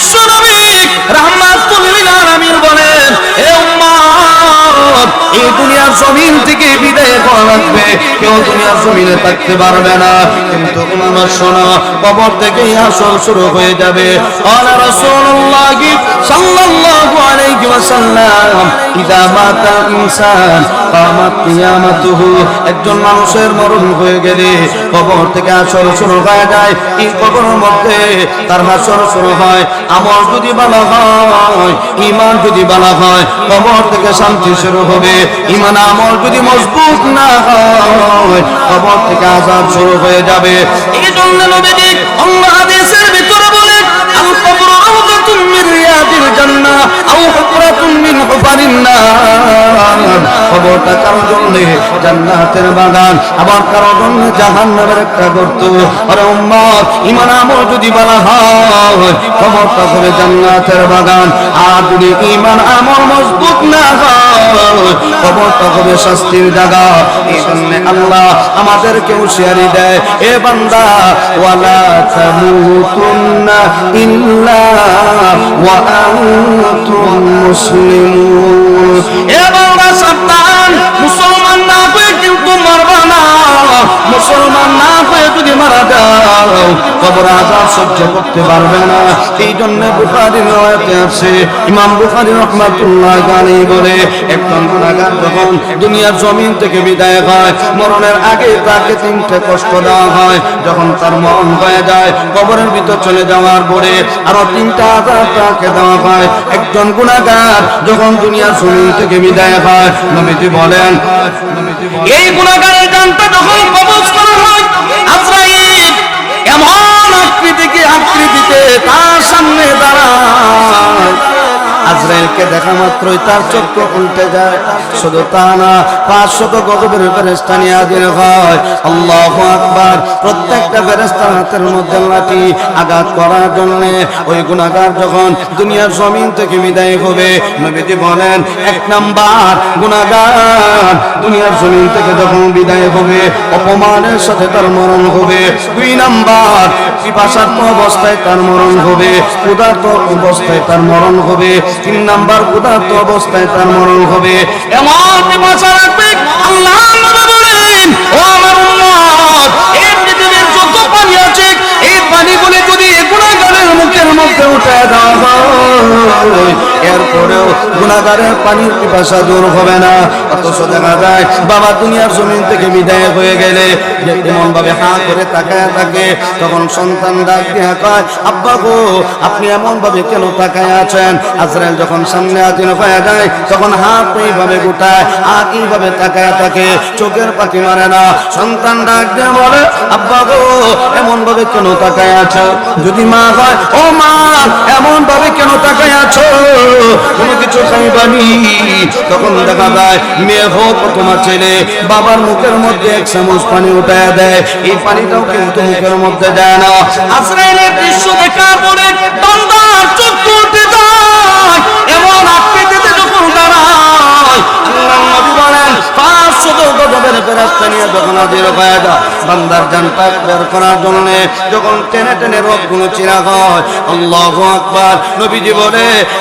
বিশ্ব দুনিয়ার জমিন থেকে বিদায় করা লাগবে। কেউ দুনিয়ার জমিনে থাকতে পারবে না। কিন্তু উম্মত, শোনো, কবর থেকে আসল শুরু হয়ে যাবে। আলা রাসূলুল্লাহ সাল্লাল্লাহু আলাইহি ওয়াসাল্লাম, ইদা মাতা ইনসান, কামাত কিয়ামাতুহু একজন মানুষের মরণ হয়ে গেলে কবর থেকে আসর শুরু হয়ে যায়। এই কবরের মধ্যে তার হাসর শুরু হয়। আমল যদি ভালো হয় ইমান যদি ভালো হয়, কবর থেকে শান্তি শুরু হবে। ইমান আমল যদি মজবুত না হয়, কবর থেকে আজাব শুরু হয়ে যাবে। এই জন্য নবীজি আল্লাহ হাদিসের ভিতরে রিয়াদিল জান্নাহ আও হুফরাতুম মিন হুফারিন নার কবরটা কারোর জন্য জান্নাতের বাগান, আবার কারোর জন্য জাহান্নামের একটা গর্ত। আরে উম্মত ঈমান আমল যদি বলা হয় কবরটা হবে জান্নাতের বাগান। আর যদি ঈমান আমল মজবুত না হয় কবরটা হবে শাস্তির জায়গা। এই জন্য আল্লাহ আমাদেরকে হুঁশিয়ারি দেয়, এ বান্দা, ওয়ালা তামুতুন্না ইল্লা ওয়া মুসলিমুন। না কিন্তু মরবা না। মুসলমান না হয়ে যদি মারা যাও, কবর আজাব সহ্য করতে পারবে না। এই জন্য বুখারীর রওয়ায়াতে আছে, ইমাম বুখারী রাহমাতুল্লাহ আলাইহি বলে একজন গুনাহগার যখন দুনিয়ার জমিন থেকে বিদায় হয়, মরণের আগে তাকে তিনটে কষ্ট দেওয়া হয়। যখন তার মরণ হয়ে যায়, কবরের ভিতর চলে যাওয়ার পরে আরও তিনটা আজাব তাকে দেওয়া হয়। একজন গুনাহগার যখন দুনিয়ার জমিন থেকে বিদায় হয়, নবীজি বলেন, এই গুনাহগারের জানটা যখন আজরাইল এমন আকৃতিকে আকৃতিতে তার সামনে দাঁড়ায়। আজরাইলকে দেখা মাত্রই তার চক্র উল্টে যায়। শুধু তা না নিয়ে হাজির হয়। আল্লাহ আকবার। প্রত্যেকটা ফেরেস্তার হাতের মধ্যে লাঠি আঘাত করার জন্য ওই গুণাগার যখন দুনিয়ার জমিন থেকে বিদায় হবে, নবীজি বলেন, এক নাম্বার গুণাগার দুনিয়ার জমিন থেকে যখন বিদায় হবে, অপমানের সাথে তার মরণ হবে। দুই নাম্বার অবস্থায় তার মরণ হবে ক্ষুধার্ত অবস্থায় তার মরণ হবে। তিন নাম্বার ক্ষুধার্ত অবস্থায় তার মরণ হবে। এমন বলেন পানি আছে, এই পানিগুলি যদি গুণাগারের মুখের মধ্যে উঠে দেওয়া হয় এরপরেও গুণাগারের পানির পিপাসা দূর হবে না। অথচ দেখা যায়, বাবা দুনিয়ার জমিন থেকে বিদায় হয়ে গেলে এমন ভাবে হা করে তাকায় থাকে, তখন সন্তান ডাক দিয়ে কয়, আব্বা গো, আপনি এমন ভাবে কেন তাকায় আছেন? আজরাইল যখন সামনে হাজির হয়ে যায়, তখন হাত এইভাবে গোটায় আর এইভাবে তাকায় থাকে, চোখের পাখি মারে না। সন্তান ডাক দিয়ে বলে, আব্বা গো এমন ভাবে কেন তাকায় আছো? যদি মা হয়, ও মা এমন ভাবে কেন তাকায় আছো? কোনো কিছু খাইবানি তখন দেখা যায়, মেয়ে হোক তোমার ছেলে, বাবার মুখের মধ্যে এক চামচ পানি উঠায় দেয়। এই পানিটাও কিন্তু মুখের মধ্যে যায় না। আশ্রয়ের দৃশ্য দেখার পরে বান্দার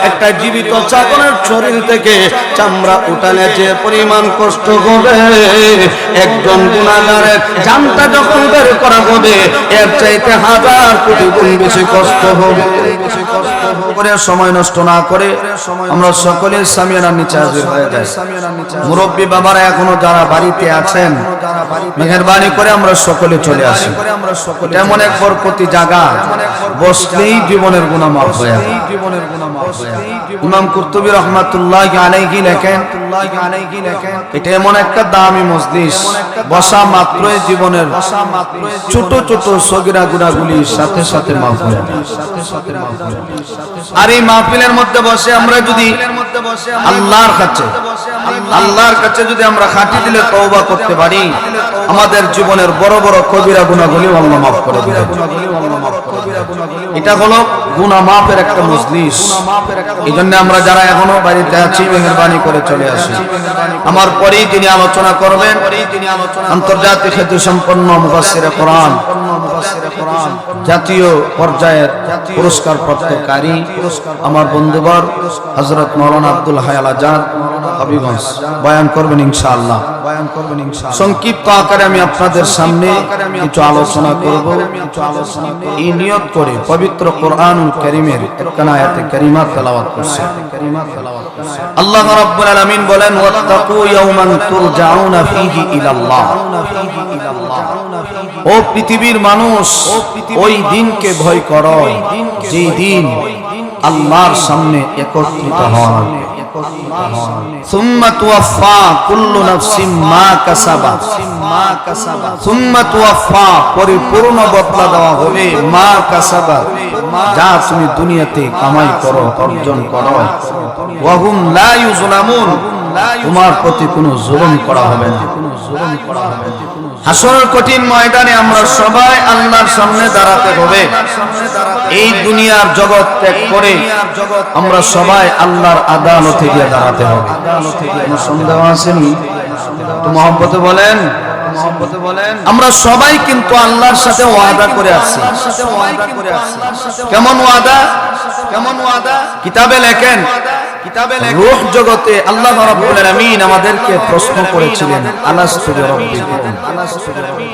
একটা জীবিত চাকরের শরীর থেকে চামড়া উঠালে যে পরিমাণ কষ্ট হবে, একজন গুণাগারের জানটা যখন বের করা হবে, এর চাইতে হাজার কোটি গুণ বেশি কষ্ট হবে। করে সময় নষ্ট না করে আমরা সকলে সামিয়ানার নিচে হাজির হয়ে মুরব্বী বাবারা এখনও যারা বাড়িতে আছেন, মেহরবানি করে আমরা সকলে চলে আসি এমন এক বরকতি জায়গা, বসলেই জীবনের গুণা মাফ হয়ে। ইমাম কুর্তুবী রহমাতুল্লাহ আলাইহি লেখেন, এটা এমন একটা দামি মজলিস, বসা মাত্রই জীবনের ছোট ছোট সগিরা গুণাগুলির সাথে সাথে মাফ হয়ে আর এই মাহফিলের মধ্যে বসে আমরা যদি আল্লাহর কাছে আল্লাহর কাছে যদি আমরা খাঁটি দিলে তওবা করতে পারি। আমাদের জীবনের বড় বড় কবিরা গুণাগুলি আল্লাহ মাফ করে দিবেন। এটা হলো গুনা মাফের একটা মজলিস। এই জন্য আমরা যারা এখনও বাড়িতে আছি, মেহরবানি করে চলে আসি। আমার পরেই তিনি আলোচনা করবেন। আন্তর্জাতিক খ্যাতি সম্পন্ন মুফাসসিরে কোরআন। জাতীয় পর্যায়ের পুরস্কার প্রাপ্তকারী আমার বন্ধুবর হজরত মৌলানা আব্দুল হায়াল আজাদ হবিগঞ্জ বয়ান করবেন ইনশাআল্লাহ। সংক্ষিপ্ত আকারে আমি আপনাদের সামনে কিছু আলোচনা করব। এই নিয়ত করে পবিত্র কোরআনুল কারীমের একখানা আয়াতে কারিমা তেলাওয়াত করছে। আল্লাহ রাব্বুল আলামিন বলেন, ওয়াত্তাকু ইয়াওমান তুরজাউনা ফীহি ইলাল্লাহ। ও পৃথিবীর মানুষ ওই দিনকে ভয় করো যেই দিন আল্লাহর সামনে একত্রিত হন ثم توفى كل نفس ما كسبت ثم توفى পরিপূর্ণ বদলা দেওয়া হবে মা কাসাবাত যা তুমি দুনিয়াতে কামাই করো অর্জন করো ওয়াহুম লা ইউজলামুন তোমার প্রতি কোনো জুলুম করা হবে না। হাসরের কঠিন ময়দানে আমরা সবাই আল্লাহর সামনে দাঁড়াতে হবে। এই দুনিয়ার জগৎ ত্যাগ করে আমরা সবাই আল্লাহর আদালতে গিয়ে দাঁড়াতে হবে। সন্দেহ আসেনি তো মহব্বতে বলেন। আমরা সবাই কিন্তু আল্লাহর সাথে ওয়াদা করে আসছি কেমন ওয়াদা? কেমন ওয়াদা? কিতাবে লেখেন রূহ জগতে আল্লাহ রাব্বুল আলামিন আমাদেরকে প্রশ্ন করেছিলেন আলাস্তু বিরাব্বিকুম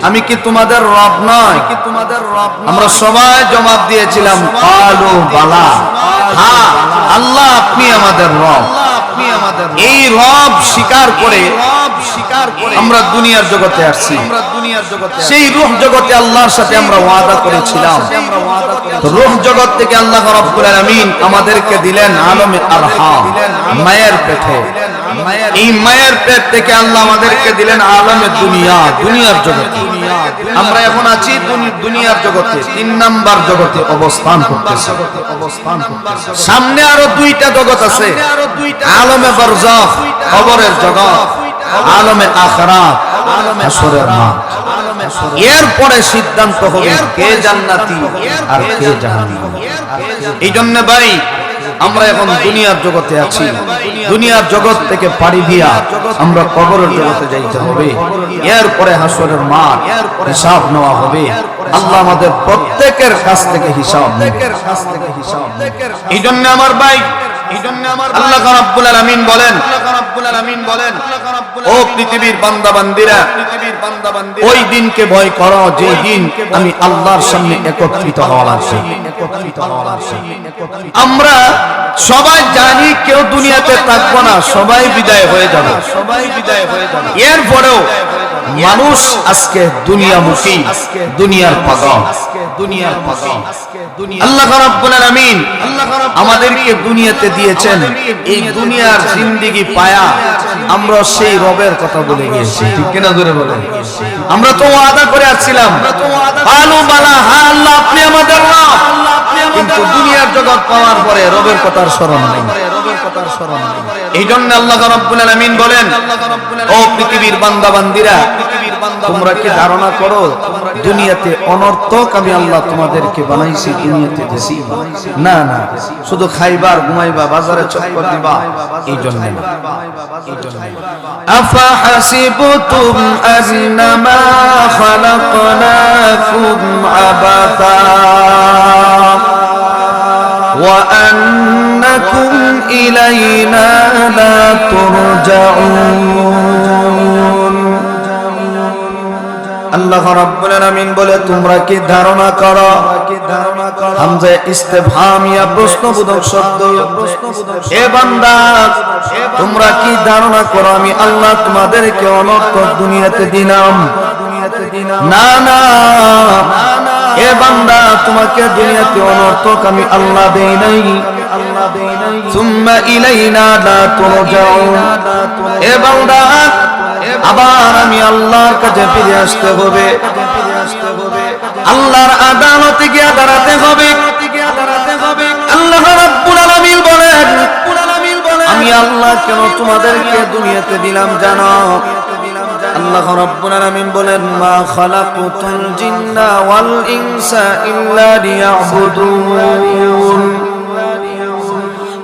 আমি কি তোমাদের রব নয় কি তোমাদের রব আমরা সবাই জবাব দিয়েছিলাম কালু বালা। হ্যাঁ আল্লাহ আপনি আমাদের রব। এই রব স্বীকার করে আমরা দুনিয়ার জগতে আসছি। সেই রুহ জগতে আল্লাহর সাথে আমরা ওয়াদা করেছিলাম। রুহ জগৎ থেকে আল্লাহ রব্বুল আলামিন আমাদেরকে দিলেন আলমে আরহাম মায়ের পেটে। এই মায়ের পেট থেকে আল্লাহ আমাদেরকে দিলেন আলমে দুনিয়া দুনিয়ার জগতে। আমরা এখন আছি দুনিয়ার জগতে তিন নাম্বার জগতে অবস্থান করতেছি। অবস্থান সামনে আরও দুইটা জগৎ আছে। আলমে বরজাখ খবরের জগৎ। আলমে আখরাত হাসরের মাঠ। এরপরে সিদ্ধান্ত হবে কে জান্নাতি আর কে জাহান্নামী। এই জন্য ভাই আমরা এখন দুনিয়ার জগতে আছি। দুনিয়ার জগৎ থেকে পাড়ি দিয়া আমরা কবরের জগতে যাইতে হবে। এরপরে হাসরের মাঠ হিসাব নেওয়া হবে। আল্লাহ আমাদের প্রত্যেকের কাছ থেকে হিসাব এই জন্য আমার ভাই এই জন্য আমার আল্লাহ রাব্বুল আলামিন বলেন আল্লাহ বলেন ও পৃথিবীর বান্দা বান্দিরা পৃথিবীর বান্দা ওই দিনকে ভয় করো যে দিন আমি আল্লাহর সামনে একত্রিত হওয়া লাগছে আমরা সবাই জানি কেউ দুনিয়াতে থাকব না সবাই বিদায় হয়ে যাবে। সবাই বিদায় হয়ে যাবে। এরপরেও মানুষ আজকে দুনিয়ামুখী দুনিয়ার পাগল। দুনিয়ার পাগল আল্লাহ রাব্বুল আলামিন আমাদেরকে দুনিয়াতে দিয়েছেন। এই দুনিয়ার জিন্দেগি পায়া আমরা সেই রবের কথা বলে গিয়েছি। ঠিক কিনা ধরে বলেন? আমরা তো ওয়াদা করে আসছিলাম। আলু বালা হা আল্লাহ আপনি আমাদের রব। কিন্তু দুনিয়ার জগৎ পাওয়ার পরে রবের কথার স্মরণ নেই। এই জন্য আল্লাহ রাব্বুল আলামিন বলেন ও পৃথিবীর বান্দা বান্দিরা তোমরা কি ধারণা করো দুনিয়াতে অনর্থক আমি আল্লাহ তোমাদেরকে বানাইছি দুনিয়াতে দেশি না না শুধু খাইবার ঘুমাইবা বাজারে চক্কর দিবা এই জন্য আফা হাসিবতুম আন্নামা খালাকনাকুম আবাতা। وأنكم إلينا لا ترجعون আল্লাহ রাব্বুল আলামিন বলে তোমরা কি ধারণা করো হামজা ইস্তেফহামিয়া প্রশ্নবোধক শব্দ এ বান্দা তোমরা কি ধারণা করো আমি আল্লাহ তোমাদেরকে অনর্থক দুনিয়াতে দিলাম না না তোমাকে দুনিয়াতে অনর্থক আমি আল্লাহ দেই নাই। এ বান্দা, আবার আমি আল্লাহর কাছে ফিরে আসতে হবে। আল্লাহর আদালতে দাঁড়াতে হবে। আল্লাহ আমি আল্লাহ কেন তোমাদেরকে দুনিয়াতে দিলাম জানো? আল্লাহ রাব্বুল আলামিন বলেন, মা খালাকুতুল জিন্না ওয়াল ইনসা ইল্লা লিয়াবুদুন।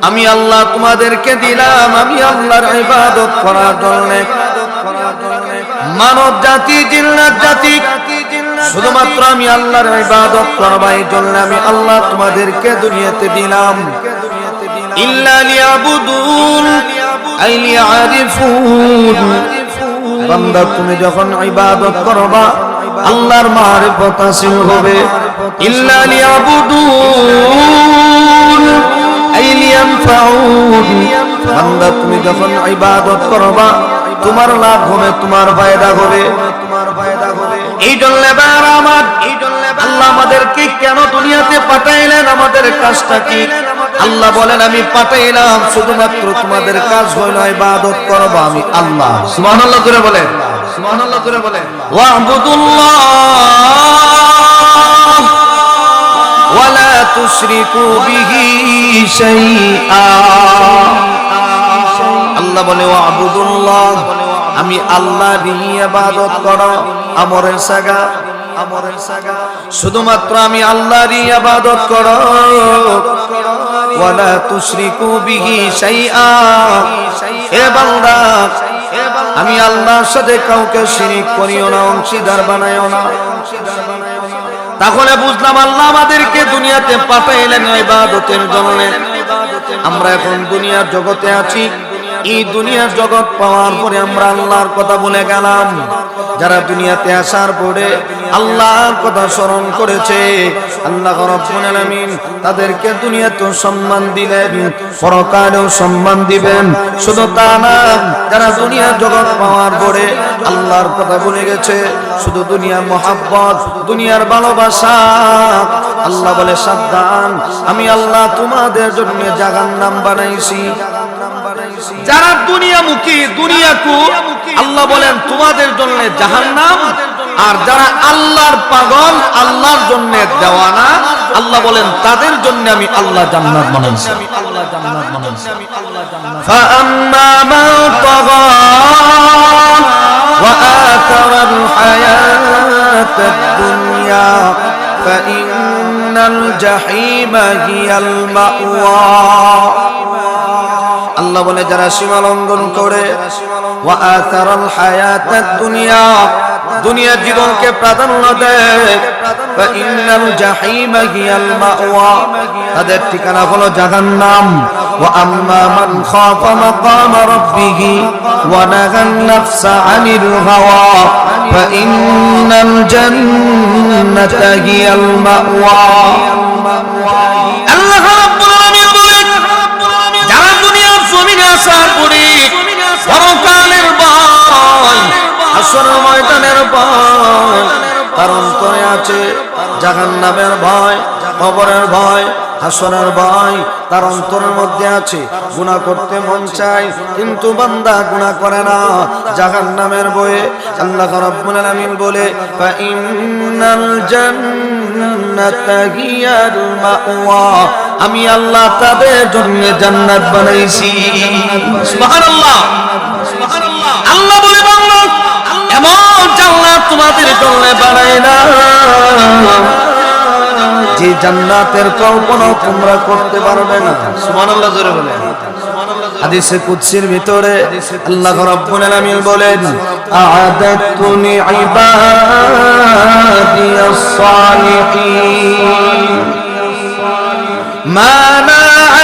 আমি আল্লাহ তোমাদেরকে দিলাম, আমি আল্লাহর ইবাদত করার জন্য মানব জাতি, জিন্নাত জাতি, শুধুমাত্র আমি আল্লাহর ইবাদত করব জন্য আমি আল্লাহ তোমাদেরকে দুনিয়াতে দিলাম। ইল্লা লিয়াবুদুন, আই লিয়ারিফুন। বান্দা, তুমি যখন ইবাদত করবা, আল্লাহর মারিফত হাসিল হবে। ইল্লা লিয়াবুদুন বান্দা, তুমি যখন ইবাদত করবা, তোমার লাভ হবে, তোমার ফায়দা হবে। এই জন্য আমার আল্লাহ আমাদেরকে কেন দুনিয়াতে পাঠাইলেন? আমাদের কাজটা কি? আল্লাহ বলেন, আমি পাঠাইলাম, শুধুমাত্র তোমাদের কাজ হইল ইবাদত করব, আমি আল্লাহ। সুবহানাল্লাহ করে বলেন। করে বলেন। বিহি আমি আল্লাহ ইবাদত করো, আমরের সাগা। আমরের সাগা। শুধুমাত্র আমি আল্লাহর ইবাদত করো। ওয়ালা তুশরিকু বিহি শাইআ। হে বান্দা, আমি আল্লাহর সাথে কাউকে শিরিক করিও না, অংশীদার বানাইও না। তাহলে বুঝলাম আল্লাহ আমাদেরকে দুনিয়াতে পাঠাইলেন ইবাদতের জন্য আমরা এখন দুনিয়ার জগতে আছি। এই দুনিয়ার জগৎ পাওয়ার পরে আমরা আল্লাহর কথা বলে গেলাম। যারা দুনিয়াতে আসার পরে আল্লাহর কথা স্মরণ করেছে। আল্লাহ তাদেরকে দুনিয়াতেও সম্মান দিলেন, পরকালেও সম্মান দিবেন। শুধু তা না, যারা দুনিয়ার জগৎ পাওয়ার পরে আল্লাহর কথা বলে গেছে, শুধু দুনিয়ার মোহাব্বত, দুনিয়ার ভালোবাসা। আল্লাহ বলে, সাবধান, আমি আল্লাহ তোমাদের জন্য জাগান নাম বানাইছি। যারা দুনিয়ামুখী, দুনিয়াকু, আল্লাহ বলেন, তোমাদের জন্য জাহান্নাম আর যারা আল্লাহর পাগল আল্লাহর জন্য দেওয়ানা আল্লাহ বলেন তাদের জন্য আমি আল্লাহ জান্নাত বানাইছি আল্লাহ জান্নাত বানাইছি فأما من طغى وآثر الحياة الدنيا فإن الجحيم هي المأوى আল্লাহ বলে যারা সীমা লঙ্ঘন করে ওয়াআতারাল হায়াতাদ দুনিয়া দুনিয়ার জীবনকে প্রাধান্য দেয় ফাইন্নাল জাহিমা হিয়াল মাওয়া তাদের ঠিকানা হলো জাহান্নাম ওয়া আম্মা মান খাফা মাকাম রাব্বিহি ওয়া নাহান নাফসা আনিল হাওয়া ফাইন্নাল জান্নাতা ময়দানের ভয় তার অন্তরে আছে ভয় ভয় তার মধ্যে আছে। করতে মন কিন্তু বান্দা করে না। জাহান্নামের বয়ে আল্লাহ বলে আমি আল্লাহ তাদের জন্য জান্নাত বানাইছি। আল্লাহ বলে তোমাদের জন্য না। যে জান্নাতের কল্পনা তোমরা করতে পারবে না। সুবহানাল্লাহ জোরে বলেন। হাদিসে কুদসির ভিতরে আল্লাহ রাব্বুল আলামিন বলেন সালিহিন মা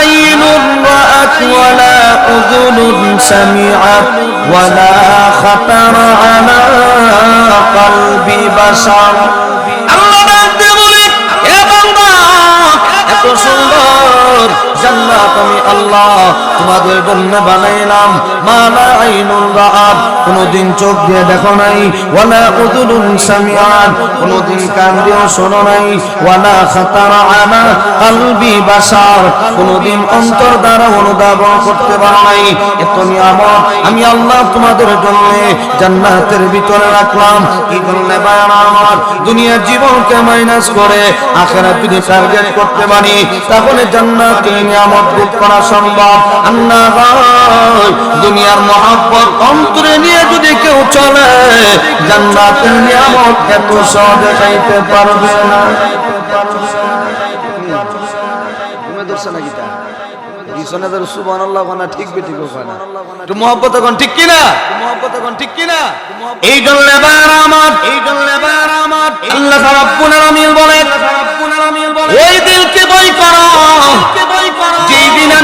عين رأت ولا أذن سمعت ولا خطر على قلب بشر الله ডাকতে বলে এ বান্দা এত সুন্দর আমি আল্লাহ তোমাদের বানাইলাম। মালা রাআত কোনদিন চোখ দিয়ে দেখো নাই। ওয়ালা কোনদিন কান দিয়ে শোনো নাই। ওয়ালা খাতারা কলবি বাশার কোনদিন অন্তর দ্বারা অনুধাবন করতে পারো নাই। এত নিয়ামত আমি আল্লাহ তোমাদের জন্য জান্নাতের ভিতরে রাখলাম। কি করলে বায়ান আমার? দুনিয়ার জীবনকে মাইনাস করে, আখেরাত যদি টার্গেট করতে পারি, তাহলে জান্নাতের নিয়ামত ভোগ করা সম্ভব। ভাই, দুনিয়ার মহাব্বত অন্তরে নিয়ে যদি কেউ চলে জান্নাতের নিয়ামত এত সহজে খাইতে পারবে না। এই জন্য আমার এই জন্য আমার। আল্লাহ রাব্বুল ওই দিলকে বই করো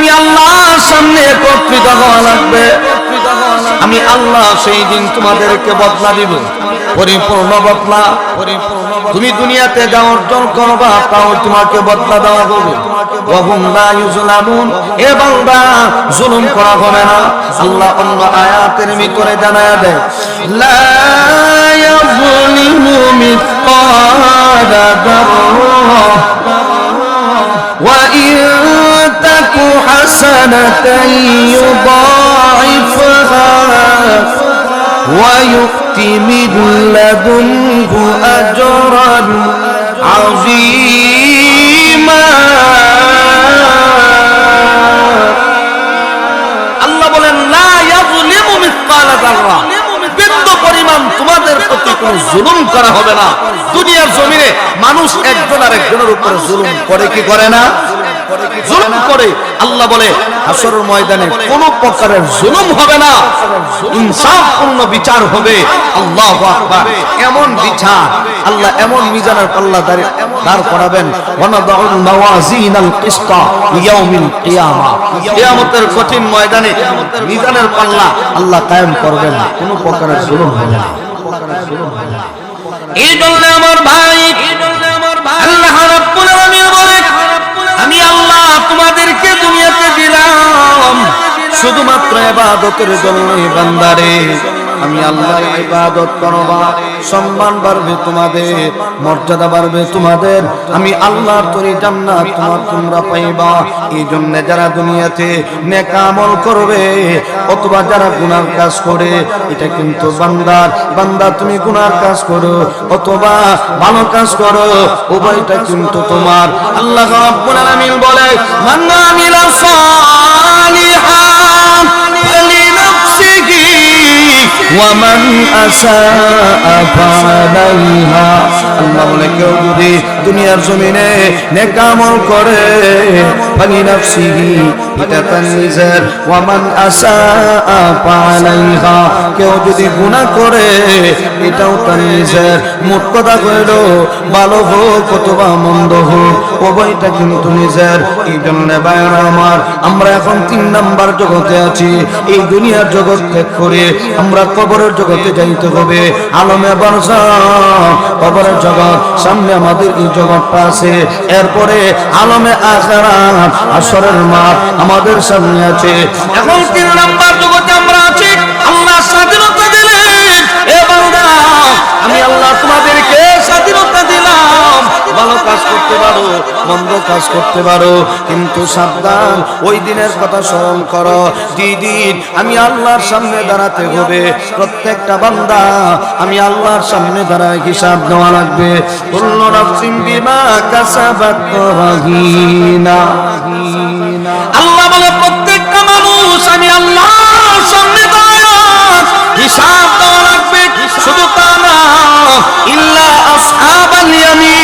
আমি আল্লাহর সামনে একত্রিত হওয়া লাগবে আমি আল্লাহ সেই দিন তোমাদেরকে বদলা দিব পরিপূর্ণ বদলা পরিপূর্ণ তুমি দুনিয়াতে যা অর্জন করবা তাও তোমাকে বদলা দেওয়া হবে ওয়াহুম লা ইউজলামুন এ বান্দা জুলুম করা হবে না আল্লাহ অন্য আয়াতের ভিতরে জানায় দেয় লা ইয়াযলিমু মিসকালা যাররা وإن تك حسنة يضاعفها ويؤت من لدنه أجرا عظيما আল্লাহ বলেন লা ইয়াযলিমু মিসকালা যাররা বিন্দু পরিমাণ তোমাদের প্রতি কোনো জুলুম করা হবে না দুনিয়ার জমিনে মানুষ একজন আর একজনের উপরে জুলুম করে কি করে না জুলুম করে। আল্লাহ বলে হাসরের ময়দানে কোন প্রকারের জুলুম হবে না। ইনসাফপূর্ণ বিচার হবে। আল্লাহু আকবার। এমন বিচার আল্লাহ এমন মিজানের পাল্লা দাঁড় করাবেন। ওয়ানাদাউল মাওয়াজিনাল কিসতা লিয়াউমিল কিয়ামা। কিয়ামতের কঠিন ময়দানে মিজানের পাল্লা আল্লাহ কায়েম করবেন। কোন প্রকারের জুলুম হবে না। এই জন্য আমার ভাই আল্লাহ রাব্বুল আলামিন আল্লাহ তোমাদেরকে দুনিয়াতে দিলাম। শুধুমাত্র এবাদতের জন্য বান্দারে। আমি আল্লাহর ইবাদত করবা সম্মান বাড়বে তোমাদের, মর্যাদা বাড়বে তোমাদের। আমি আল্লাহর তরি জান্নাত তোমার তোমরা পাইবা। এই জন্য যারা দুনিয়াতে নেক আমল করবে, অথবা যারা গুনার কাজ করে, এটা কিন্তু বান্দার। বান্দা, তুমি গুনার কাজ করো, অথবা ভালো কাজ করো, উভয়টা কিন্তু তোমার। আল্লাহ রাব্বুল আলামিন বলে, মান আমিলা সালিহান ফালিনাফসিহি ওয়ামান আসাআ ফালাইহা আল্লাহ বলে, কেউ যদি দুনিয়ার জমিনে নেক আমল করে ফালিনাফসিহি এটা তার নিজের, ওয়ামান কেউ যদি করে, এটাও তার নিজের, মোট কথা কইল, ভালো হোক অথবা মন্দ হোক, উভয়টা কিন্তু নিজের। এই জন্য আমার, আমরা এখন তিন নাম্বার জগতে আছি। এই দুনিয়ার জগৎ ত্যাগ করে, আমরা কবরের জগতে যাইতে হবে। আলমে বর্ষা কবরের জগৎ, সামনে আমাদের এই জগৎটা আছে। এরপরে আলমে আসার আসরের মাঠ আমাদের সামনে আছে। এখন তিন নাম্বার জগতে আমরা ভালো কাজ করতে পারো, মন্দ কাজ করতে পারো, কিন্তু সাবধান, ওই দিনের কথা স্মরণ করো। দিদিন আমি আল্লাহর সামনে দাঁড়াতে হবে, প্রত্যেকটা বান্দা আমি আল্লাহর সামনে দাঁড়ায় হিসাব দেওয়া লাগবে। আল্লাহ বলে, প্রত্যেকটা মানুষ আমি আল্লাহর সামনে হিসাব দেওয়া লাগবে, শুধু তা না, ইল্লা আসহাবাল ইয়ামিন।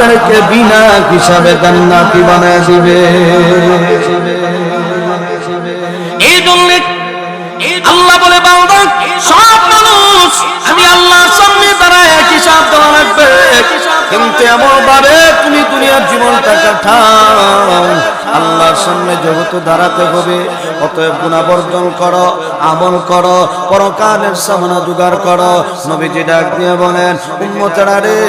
তাদেরকে বিনা হিসাবে জান্নাতি বানায় দিবে। এই জন্য আল্লাহ বলে, বান্দা, সব মানুষ, আমি আল্লাহর সামনে দাঁড়ায় হিসাব দেওয়া লাগবে। কিন্তু এমন ভাবে তুমি দুনিয়ার জীবনটা কাটাও আল্লাহর সামনে জগতে দাঁড়াতে হবে। অতএব গুণা বর্জন করো, আমল করো, পরকালের সামনা জোগাড় করো। নবীজি ডাক দিয়ে বলেন, উম্মতেরা রে,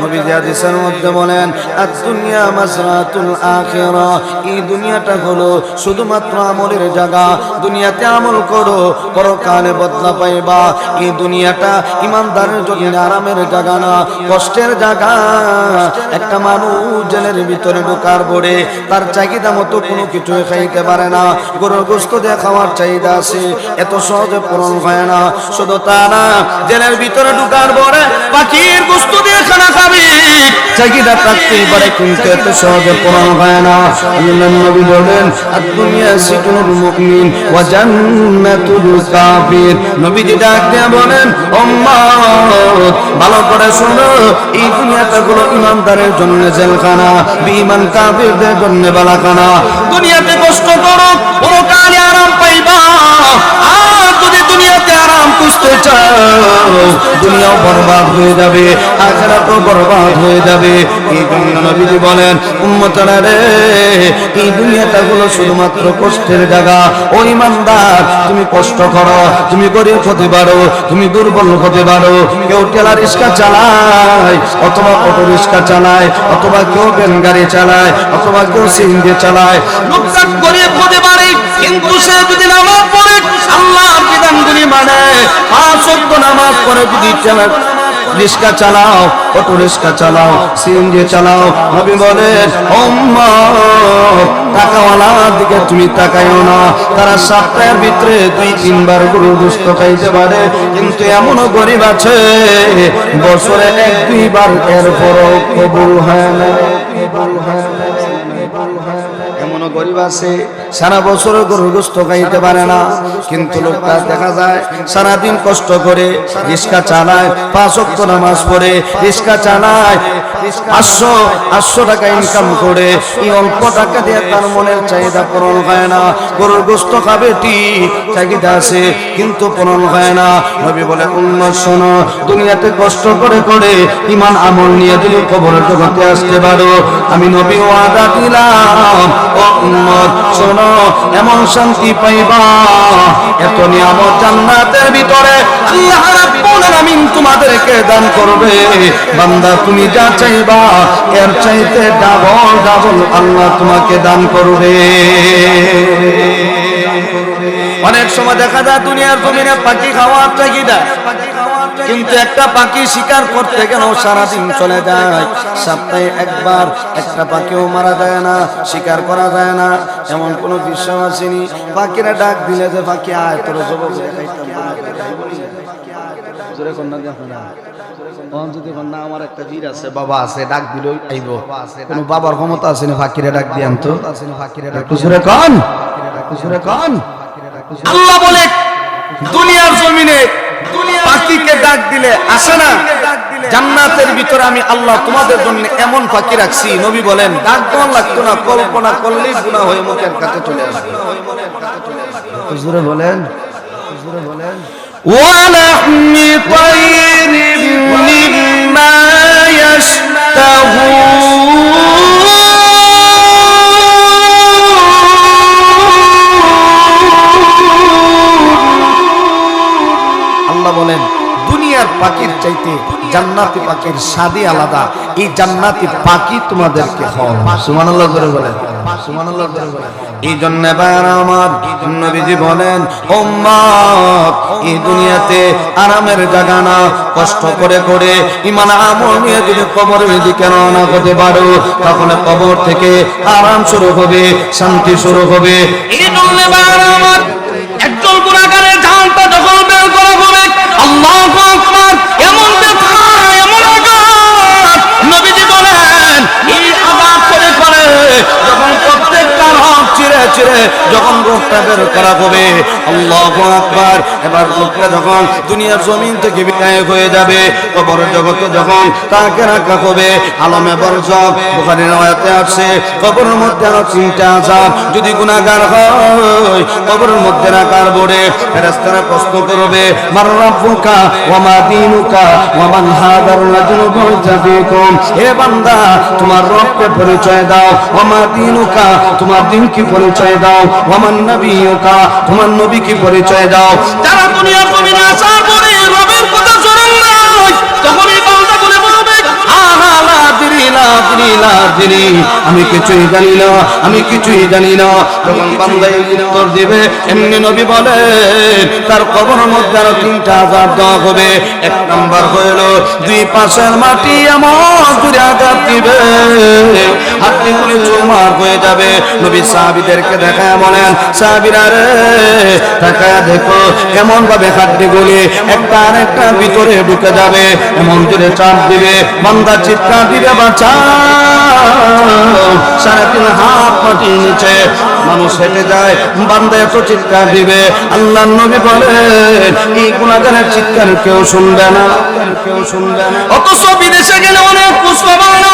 নবীজি হাদিসের মধ্যে বলেন আজ দুনিয়া মাসরাতুল আখিরা। এই দুনিয়াটা হলো শুধুমাত্র আমলের জায়গা। দুনিয়াতে আমল করো, পরকালে বদলা পাইবা। এই দুনিয়াটা ইমানদারের জন্য আরামের জায়গা না, কষ্টের জায়গা। একটা মানুষ জেলের ভিতরে ঢোকার পরে তার চাহিদা মতো কোনো কিছু খাইতে পারে না। গরুর গোস্ত দিয়ে খাওয়ার চাহিদা আছে। এত সহজে পূরণ হয় না। শুধু তা না, জেলের ভিতরে ঢোকার পরে পাখির গোস্ত দিয়ে খানা খাবি। চাহিদা পারে কিন্তু এত সহজে পূরণ হয় না। আল্লাহ নবী বলেন আর দুনিয়া সিটুল মুমিন ওয়া জান্নাতুল কাফির। নবীজি বলেন ভালো করে শোনো, এই দুনিয়াটা হলো ইমানদারের জন্য জেলখানা বিমান কাফিরদের জন্য দুনিয়াতে কষ্ট করো পরকালে আরাম পাইবা। যদি দুনিয়াতে আরাম খুঁজতে চাও, দুনিয়াও বরবাদ হয়ে যাবে, আখেরাতও বরবাদ হয়ে যাবে। এই জন্য নবীজি বলেন, উম্মতরা রে, এই দুনিয়াটা হলো শুধুমাত্র কষ্টের জায়গা। ও ইমানদার, তুমি কষ্ট করো, তুমি গরিব হতে পারো, তুমি দুর্বল হতে পারো। কেউ টেলা রিক্সা চালায়, অথবা অটো রিক্সা চালায়, অথবা কেউ বেন গাড়ি চালায়, অথবা কেউ সিএনজি চালায়। লোকটা গরিব হতে পারে কিন্তু সে যদি নামাজ পড়ে আল্লাহর বিধানগুলি মানে। পাঁচ নামাজ পড়ে যদি চালা রিক্সা চালাও, অটো রিক্সা চালাও সিএনজি চালাও, নবী বলেন টাকাওয়ালার দিকে তুমি তাকাইও না। তারা সপ্তাহের ভিতরে দুই, তিনবার গরু দুস্থ খাইতে পারে। কিন্তু এমনও গরিব আছে, বছরে এক, দুইবার এর পরও কবুল হয় না। এমনও গরিব আছে সারা বছর গরুগ্রস্ত খাইতে পারে না। কিন্তু লোকটা দেখা যায়, সারাদিন কষ্ট করে রিক্সা চালায়, পাঁচ অক্ট নামাজ পড়ে, রিক্সা চালায়, পাঁচশো আটশো টাকা ইনকাম করে। এই অল্প টাকা দিয়ে তার মনের চাহিদা পূরণ হয় না। গরুর গোস্ত খাবে ঠিক, চাহিদা আছে, কিন্তু পূরণ হয় না। নবী বলে উন্নত শোনো, দুনিয়াতে কষ্ট করে করে ইমান আমল নিয়ে যদি কবরের জগতে আসতে পারো, আমি নবী ওয়াদা দিলাম। ও উম্মত, শোনো এমন শান্তি পাইবা। এত নিয়ামত জান্নাতের ভিতরে আল্লাহ রাব্বুল আলামিন তোমাদেরকে দান করবে। বান্দা, তুমি যা চাইবা, এর চাইতে ডাবল ডাবল আল্লাহ তোমাকে দান করবে। অনেক সময় দেখা যায় দুনিয়ার জমিনে পাখি খাওয়ার চাহিদা। কিন্তু একটা পাখি শিকার করতে গেল সারাদিন চলে যায়। সপ্তাহে একবার একটা পাখিও মারা যায় না, শিকার করা যায় না। এমন কোনো দৃশ্য আসেনি। পাখিরা ডাক দিলে যে, পাখি আয়, তোর জব দুনিয়ার জমিনে পাখিকে ডাক দিলে আসে না জান্নাতের ভিতরে আমি আল্লাহ তোমাদের জন্য এমন পাখি রাখছি নবী বলেন ডাক দেওয়ার লাগতো না কল্পনা করলেই গুণা হয়ে মুখের কাছে চলে আসবে হুজুরে বলেন হুজুরে বলেন ولحم طير مما يشتهون আল্লাহ বলেন, দুনিয়ার পাখির চাইতে জান্নাতি পাখির স্বাদই আলাদা। এই জান্নাতি পাখি তোমাদেরকে এই জন্য এবার আমার নবীজি বলেন এই দুনিয়াতে আরামের জায়গা না, কষ্ট করে করে ইমান আমল নিয়ে যদি করতে পারো তখন কবর থেকে আরাম শুরু হবে, শান্তি শুরু হবে। এই জন্য এবার আমার একজন গুণাগারের জানটা যখন বের করা হবে আল্লাহ যখন বের করা হবে, আল্লাহ আকবার। এবার লোকটা যখন দুনিয়ার জমিন থেকে বিদায় হয়ে যাবে, কবর জগতে যখন তাকে রাখা হবে, আলমে আছে, কবরের মধ্যে আরও চিন্তা আজাব যদি গুনাহগার হয়, কবরের মধ্যে রাখার পরে ফেরেশতারা প্রশ্ন করবে দীনুকা হাদার হে বান্দা, তোমার পরিচয় দাও, ওয়া মা দীনুকা, তোমার দিন কি পরিচয় দাও। আমার নবী ওকা তোমার নবীকে পরিচয় দাও। যারা দুনিয়া জমিনে আসার পরে রবের কথা শোনেন না তখনই এই আমি কিছুই জানি না, আমি কিছুই জানি না। তখন বান্দা এই উত্তর দিবে, এমনি নবী বলে, তার কবর মধ্যে আরও তিনটা হবে। এক হইল, দুই পাশের মাটি করে আঘাত দিবে হাতগুলি চুরমার হয়ে যাবে। নবী সাহাবিদেরকে দেখায় বলেন, সাহাবিরা রে দেখো এমন ভাবে হাড্ডিগুলি একটা আরেকটা ভিতরে ঢুকে যাবে। এমন জোরে চাপ দিবে, বান্দা চিৎকার দিবে বাঁচা সাড়ে তিন হাত মাটির নিচে মানুষ হেঁটে যায় বান্দা এত চিৎকার দিবে। আল্লাহ নবী বলে এই গুণাগারের চিৎকার কেউ শুনবে না। কেউ শুনবে না। অথচ বিদেশে গেলে অনেক পুষ্প বাংলা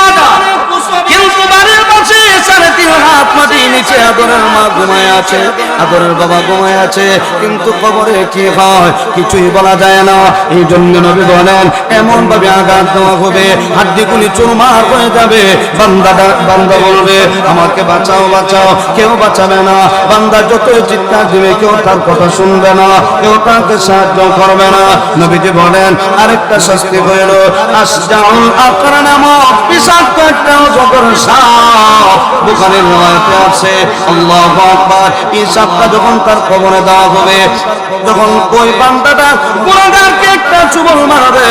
নিচে আদরের মা ঘুমায় আছে আদরের বাবা ঘুমায় আছে, কিন্তু কবরে কি হয় কিছুই বলা যায় না। এই জন্য নবী বলেন এমন ভাবে আঘাত দেওয়া হবে, হাড্ডিগুলি চুরমার হয়ে যাবে। বান্দা বান্দা বলবে, আমাকে বাঁচাও বাঁচাও, কেউ বাঁচাবে না। বান্দা যত চিৎকার দিবে, কেউ তার কথা শুনবে না, কেউ তাকে সাহায্য করবে না। নবীজি বলেন, আরেকটা শাস্তি হইল, আসজাউল আকরা নামক বিষাক্ত একটা অজগর সাপ। বুখারীর riwayate আছে আল্লাহু আকবার। যখন তার কবরে দেওয়া হবে, যখন ওই বান্দাটা একটা মারবে,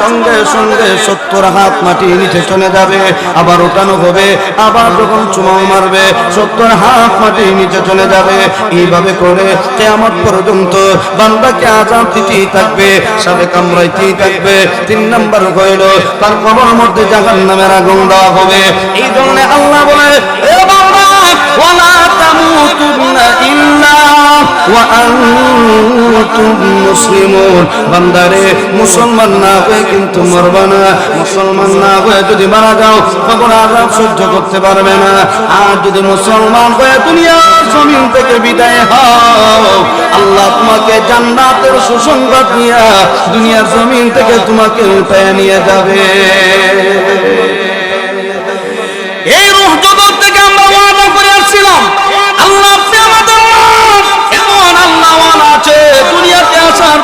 সঙ্গে সঙ্গে সত্তর হাত মাটি নিচে চলে যাবে, আবার ওঠানো হবে, আবার যখন মারবে, সত্তর হাত মাটি নিচে চলে যাবে। এইভাবে করে কেমন পর্যন্ত বান্দাকে থাকবে থাকবে। তিন নম্বর হইল, তার কবর মধ্যে জাহান আগুন দেওয়া হবে। এই জন্য আল্লাহ বলে তামুতুন্না ইল্লা ওয়া মুসলিমুন। বান্দারে, মুসলমান না হয়ে কিন্তু মরবা না। মুসলমান না হয়ে যদি মারা যাও, তখন আজাব সহ্য করতে পারবে না। আর যদি মুসলমান হয়ে দুনিয়ার জমিন থেকে বিদায় হও, আল্লাহ তোমাকে জান্নাতের সুসংবাদ নিয়ে দুনিয়ার জমিন থেকে তোমাকে উঠায় নিয়ে যাবে।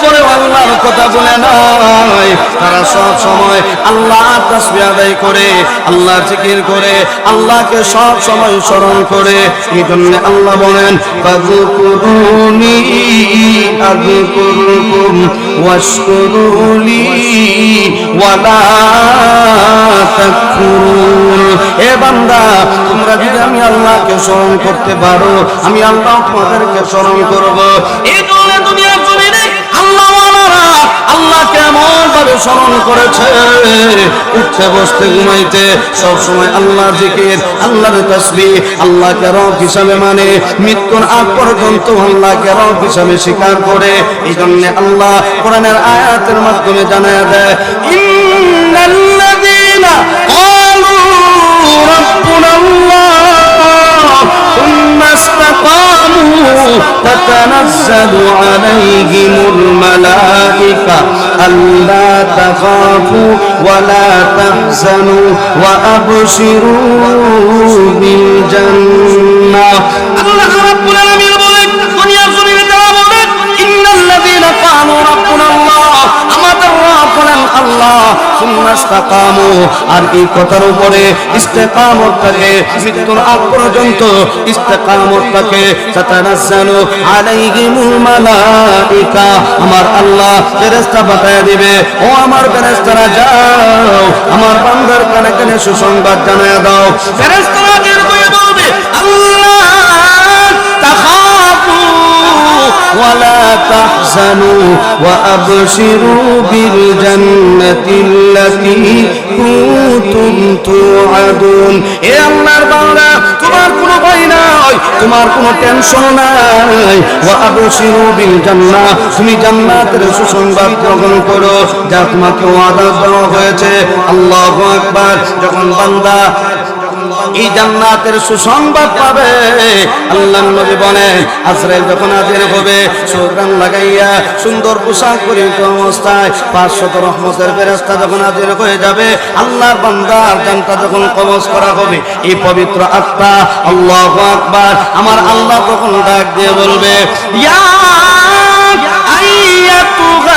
পরে আল্লাহর কথা বলে নাই। তারা সব সময় আল্লাহ তাসবিহ আদায় করে আল্লাহ জিকির করে, আল্লাহকে সব সময় স্মরণ করে। এই জন্য আল্লাহ বলেন, ফাযকুরুনি আযকুরুকুম ওয়াশকুরুলি ওয়ালা তাকফুরুন। হে বান্দা, তোমরা যদি আমি আল্লাহকে স্মরণ করতে পারো, আমি আল্লাহ তোমাদেরকে স্মরণ করব। এই জন্য ভাবে স্মরণ করেছে উঠতে বসতে ঘুমাইতে সব সময় আল্লাহ জিকির আল্লাহর তসবি আল্লাহকে রব হিসাবে মানে মৃত্যুর আগ পর্যন্ত আল্লাহকে রব হিসাবে স্বীকার করে এই জন্য আল্লাহ কোরআনের আয়াতের মাধ্যমে জানায় দেয় ইন্নাল্লাযীনা ক্বালু রাব্বুনা আল্লাহ ثم استقاموا تتنزل عليهم الملائكة ألا تخافوا ولا تحزنوا وأبشروا بالجنة الله رب العالمين بولك دنيا زمين تعبولك إن الذين قالوا ربنا الله أمد ربنا الله আর এই কথার উপরে মৃত্যুর আগ পর্যন্ত আমার আল্লাহ ফেরেশতা বাতায় দিবে। ও আমার ফেরেশতারা, যাও, আমার বান্ধার কানে কানে সুসংবাদ জানায় দাও। ফেরেশতারা ولا تحزنوا وأبشروا بالجنة التي كنتم توعدون এ আল্লাহর বান্দা তোমার কোনো ভয় নাই তোমার কোনো টেনশন নাই ওয়া আবশিরু বিল জান্নাহ তুমি জান্নাতের সুসংবাদ গ্রহণ করো যা তোমাকে ওয়াদা দেওয়া হয়েছে আল্লাহু আকবার যখন বান্দা এই জান্নাতের সুসংবাদ পাবে। আল্লাহ নবী আজরাইল যখন হাজির হবে লাগাইয়া সুন্দর পোশাক পরিহিত অবস্থায় পাঁচশত রহমতের যখন হাজির হয়ে যাবে, আল্লাহর বান্দার জানটা যখন কবজ করা হবে, এই পবিত্র আত্মা আল্লাহু আকবার। আমার আল্লাহ তখন ডাক দিয়ে বলবে, ইয়া আইয়াতুহান